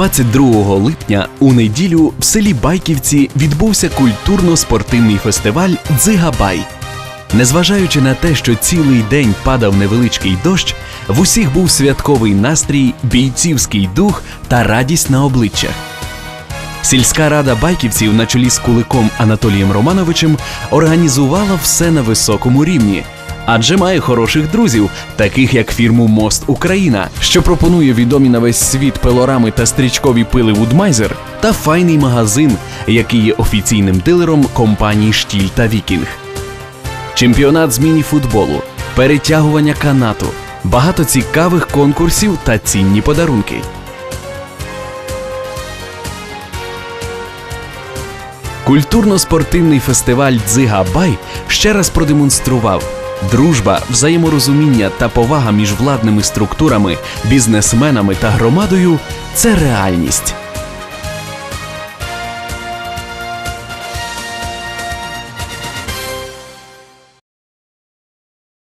22 липня у неділю в селі Байківці відбувся культурно-спортивний фестиваль Дзигабай. Незважаючи на те, що цілий день падав невеличкий дощ, в усіх був святковий настрій, бійцівський дух та радість на обличчях. Сільська рада байківців на чолі з куликом Анатолієм Романовичем організувала все на високому рівні. Адже має хороших друзів, таких як фірму Мост Україна, що пропонує відомі на весь світ пилорами та стрічкові пили Вудмайзер, та файний магазин, який є офіційним дилером компаній Штіль та Вікінг. Чемпіонат з міні-футболу, перетягування канату, багато цікавих конкурсів та цінні подарунки. Культурно-спортивний фестиваль Дзигабай ще раз продемонстрував. Дружба, взаєморозуміння та повага між владними структурами, бізнесменами та громадою це реальність.